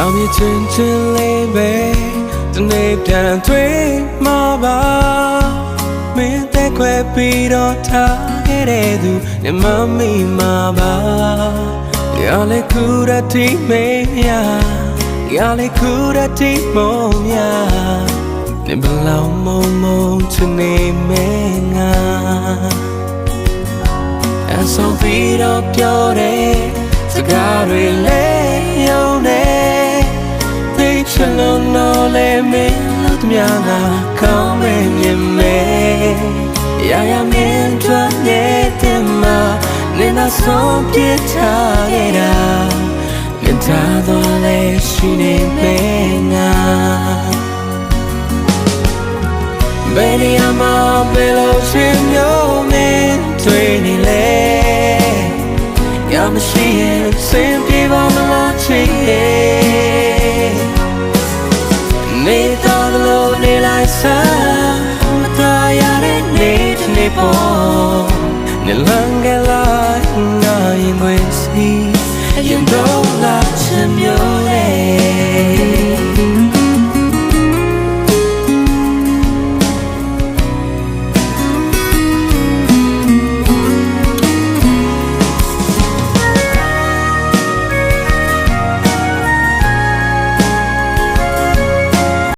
ဘာမြင်ချင်းချင်းလေးပဲတနေ့တန်သွေးမှာပါမင်းတဲ့ခွဲပြီးတော့ထားခဲ့တဲ့သူနေမမီမှာပါရလေခုရတိမေယာရလေခုရတိမုံများနေဘလောင်မုံမုံချနေမဲငါအဆောင်ပြီးတော့ပြောတယ်စကားတွေလဲယုံ တော့လဲမင်းလို့တမငါကောင်းမဲမြင်မဲရရမင်းတို့နေတဲ့မှာနေနာဆုံးပြထားခဲ့တာမြင်ထားတော့လဲရှိနေမဲငါဘယ်နေရာမှာဘယ်လိုချင်းမျိုးနဲ့တွေ့နေလဲရမရှိရင်စင်ပြေပါမလားချစ် ဆာမตราရတဲ့နေ့တစ်နေ့ပေါ်နလန်ကလာနိုင်ငွေစီ You know that you're